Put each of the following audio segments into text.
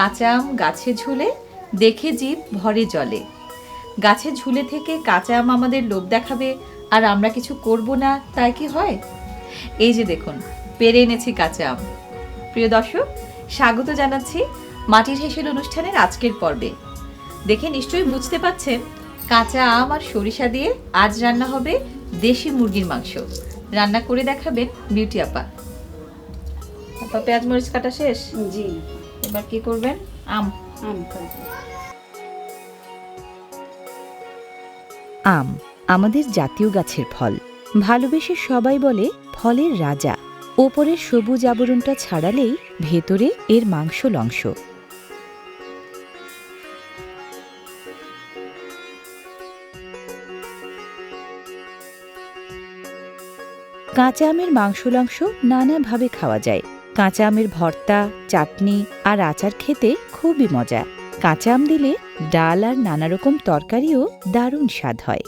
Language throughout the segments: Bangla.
কাঁচা আম গাছে ঝুলে, দেখে জীব ভরে জলে। গাছে ঝুলে থেকে কাঁচা আম আমাদের লোভ দেখাবে, আর আমরা কিছু করব না, তাই কি হয়? এই যে দেখুন, পেরে এনেছি কাঁচা আম। প্রিয় দর্শক, স্বাগত জানাচ্ছি মাটির হেসেল অনুষ্ঠানের আজকের পর্বে। দেখে নিশ্চয়ই বুঝতে পাচ্ছেন কাঁচা আম আর সরিষা দিয়ে আজ রান্না হবে দেশি মুরগির মাংস। রান্না করে দেখাবেন বিউটি আপা। আপা, পেঁয়াজ মরিচ কাটা শেষ? জি। এবার কি করবেন? আম। আম আম আমাদের জাতীয় গাছের ফল। ভালোবেসে সবাই বলে ফলের রাজা। ওপরের সবুজ আবরণটা ছাড়ালেই ভেতরে এর মাংস লংস কাঁচা আমের মাংস মাংসলাংশ নানাভাবে খাওয়া যায়। কাঁচা আমের ভর্তা, চাটনি আর আচার খেতে খুবই মজা। কাঁচা আম দিলে ডাল আর নানা রকম তরকারিও দারুণ স্বাদ হয়।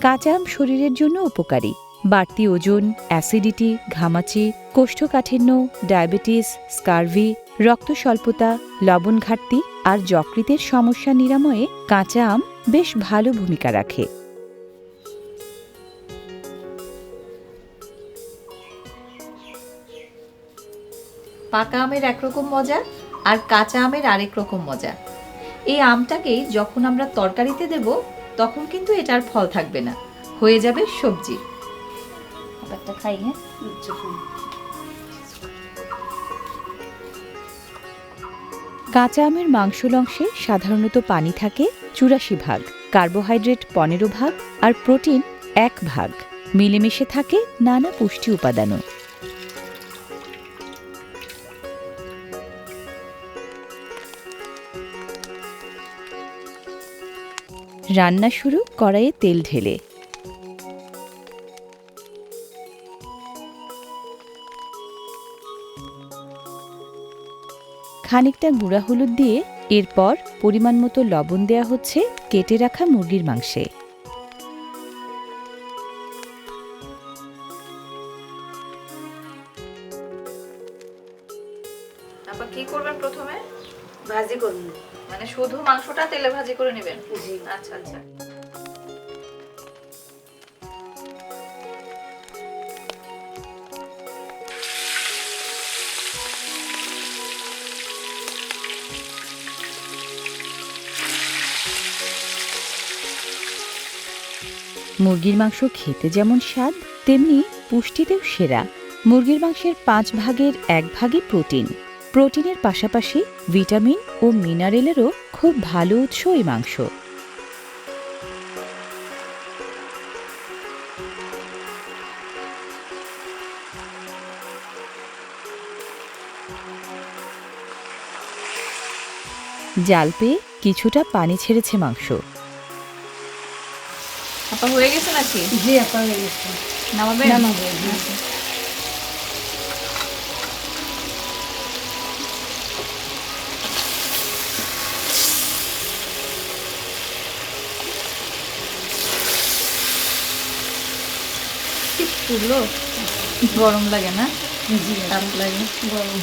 কাঁচা আম শরীরের জন্য উপকারী। বাড়তি ওজন, অ্যাসিডিটি, ঘামাচি, কোষ্ঠকাঠিন্য, ডায়াবেটিস, স্কারভি রক্ত স্বল্পতা লবণ ঘাটতি আর যকৃতের সমস্যা নিরাময়ে কাঁচা আম বেশ ভালো ভূমিকা রাখে। পাকা আমের একরকম মজা আর কাঁচা আমের আরেক রকম মজা। এই আমটাকেই যখন আমরা তরকারিতে দেব, তখন কিন্তু এটার ফল থাকবে না, হয়ে যাবে সবজি। হ্যাঁ? কাঁচা আমের মাংসলংশে সাধারণত পানি থাকে চুরাশি ভাগ, কার্বোহাইড্রেট পনেরো ভাগ আর প্রোটিন এক ভাগ। মিলেমিশে থাকে নানা পুষ্টি উপাদানও। রান্না শুরু, কড়াইয়ে তেল ঢেলে। খানিকটা গুঁড়া হলুদ দিয়ে এরপর পরিমাণ মতো লবণ দেয়া হচ্ছে কেটে রাখা মুরগির মাংসে। শুধু মাংসটা তেলে ভাজি করে নেবেন? আচ্ছা আচ্ছা। মুরগির মাংস খেতে যেমন স্বাদ তেমনি পুষ্টিতেও সেরা। মুরগির মাংসের পাঁচ ভাগের এক ভাগই প্রোটিন। প্রোটিনের পাশাপাশি ভিটামিন ও মিনারেলেরও খুব ভালো উৎস এই মাংস। জাল পেয়ে কিছুটা পানি ছেড়েছে মাংস। আপা হয়ে গেছে নাকি? জি আপা হয়ে গেছে। নামাবেন? নামাবো, গরম লাগে না? জি তাপ লাগে। গরম।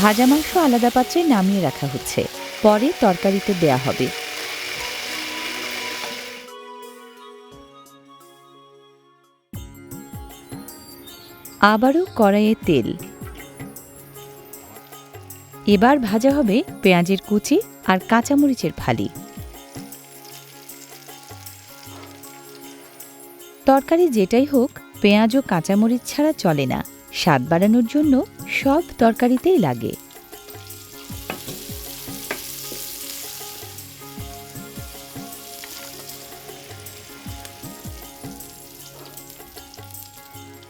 ভাজা মাংস আলাদা পাত্রে নামিয়ে রাখা হচ্ছে। পরে তরকারিতে দেয়া হবে। আবারও কড়াইয়ে তেল। এবার ভাজা হবে পেঁয়াজের কুচি আর কাঁচামরিচের ফালি। তরকারি যেটাই হোক, পেঁয়াজ ও কাঁচামরিচ ছাড়া চলে না। স্বাদ বাড়ানোর জন্য সব তরকারিতেই লাগে।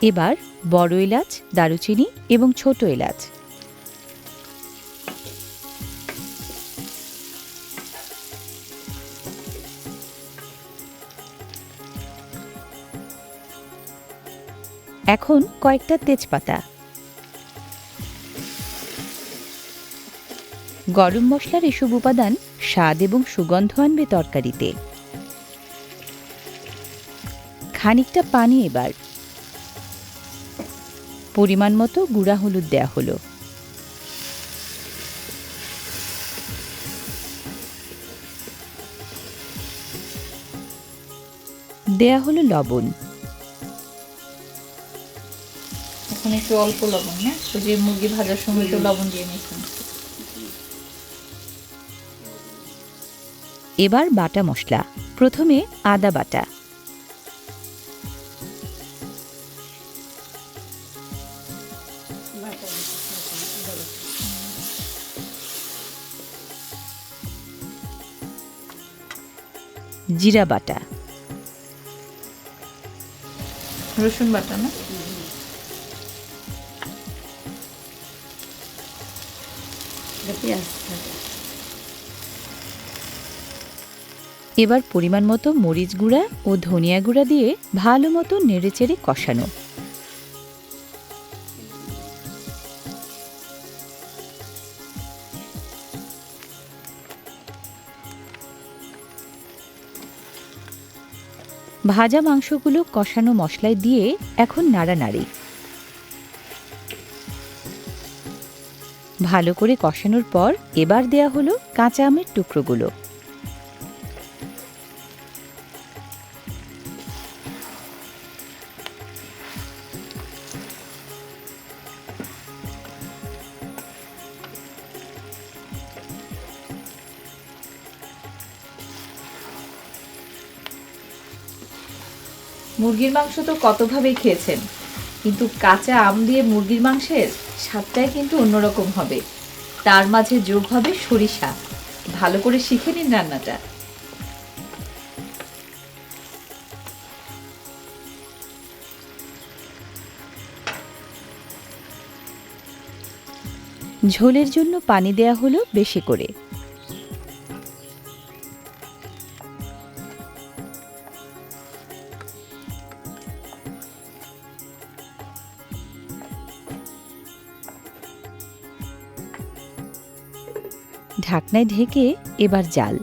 এবার বড় এলাচ, দারুচিনি এবং ছোট এলাচ। এখন কয়েকটা তেজপাতা। গরম মশলার এসব উপাদান স্বাদ এবং সুগন্ধ আনবে তরকারিতে। খানিকটা পানি এবার। পরিমাণ মতো গুঁড়া হলুদ দেয়া হলো। দেয়া হলো লবণ। এখন একটু অল্প লবণ না তো যে মুরগি ভাজার সময় একটু লবণ দিয়ে নিয়েছেন এবার বাটা মশলা প্রথমে আদা বাটা। জিরা বাটা। রসুন বাটা না? এবার পরিমাণ মতো মরিচ গুঁড়া ও ধনিয়া গুঁড়া দিয়ে ভালো মতো নেড়েচেড়ে কষানো। ভাজা মাংসগুলো কষানো মশলায় দিয়ে এখন নাড়ানাড়ি। ভালো করে কষানোর পর এবার দেয়া হলো কাঁচা আমের টুকরোগুলো। মুরগির মাংস তো কতভাবেই খেয়েছেন? কিন্তু কাঁচা আম দিয়ে মুরগির মাংসের স্বাদটাই কিন্তু অন্যরকম হবে। তার মাঝে যোগ হবে সরিষা। ভালো করে শিখে নিন রান্নাটা। ঝোলের জন্য পানি দেয়া হলো বেশি করে। ঢাকনায় ঢেকে এবার জাল।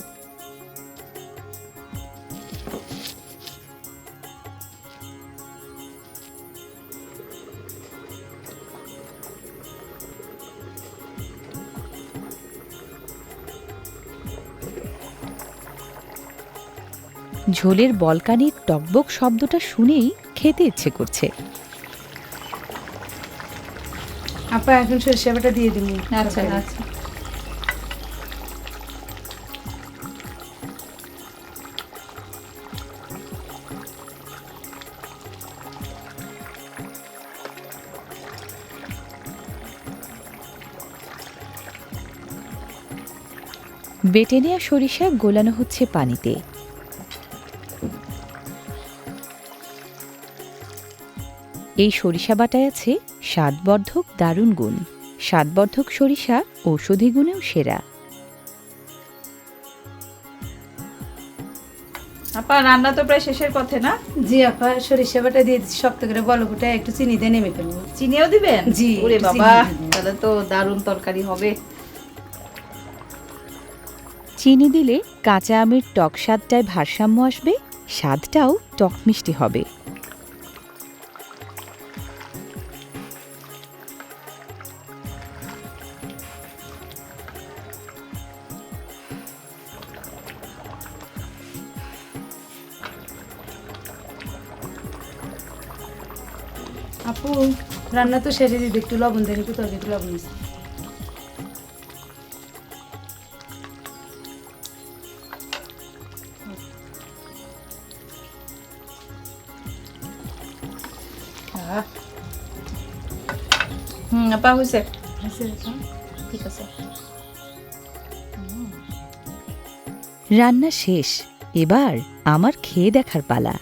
ঝোলের বলকানির টকবক শব্দটা শুনেই খেতে ইচ্ছে করছে। আপা এখন সরিষা বাটা দিয়ে দিন। আচ্ছা আচ্ছা। বেটে নেওয়া সরিষা গোলানো হচ্ছে পানিতে। এই সরিষা বাটায় আছে স্বাদবর্ধক দারুণ গুণ। স্বাদবর্ধক সরিষা ঔষধি গুণেও সেরা। আপা রান্না তো প্রায় শেষের পথে না? জি আপা সরিষা বাটা দিয়ে শক্ত করে বলো গোটা একটু চিনি দিয়ে নেমে ফেলব। চিনিও দিবেন? জি, ওরে বাবা তাহলে তো দারুণ তরকারি হবে। চিনি দিলে কাঁচা আমের টক স্বাদটায় ভারসাম্য আসবে, স্বাদটাও টক মিষ্টি হবে। আপু, রান্না তো শেষে দিদি, একটু লবণ দেন, একটু তরকারি লবণ দিচ্ছি হুম আপা হয়েছে। ঠিক আছে। রান্না শেষ। এবার আমার খেয়ে দেখার পালা।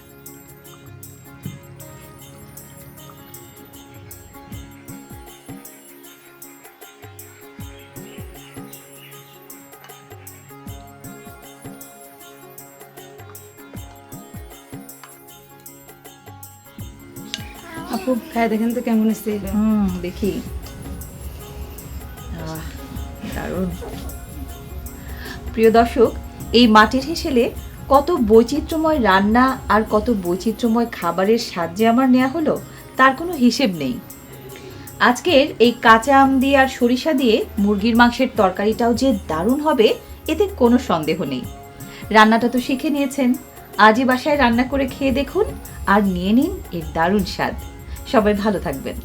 আপু খাই দেখেন তো কেমন এসছে দেখি। দারুণ। প্রিয় দর্শক, এই মাটির হেসেলে কত বৈচিত্র্যময় রান্না আর কত বৈচিত্র্যময় খাবারের স্বাদ যে আমার নেওয়া হলো, তার কোনো হিসেব নেই। আজকের এই কাঁচা আম দিয়ে আর সরিষা দিয়ে মুরগির মাংসের তরকারিটাও যে দারুণ হবে, এতে কোনো সন্দেহ নেই। রান্নাটা তো শিখে নিয়েছেন। আজই বাসায় রান্না করে খেয়ে দেখুন আর নিয়ে নিন এর দারুণ স্বাদ। সবাই ভালো থাকবেন।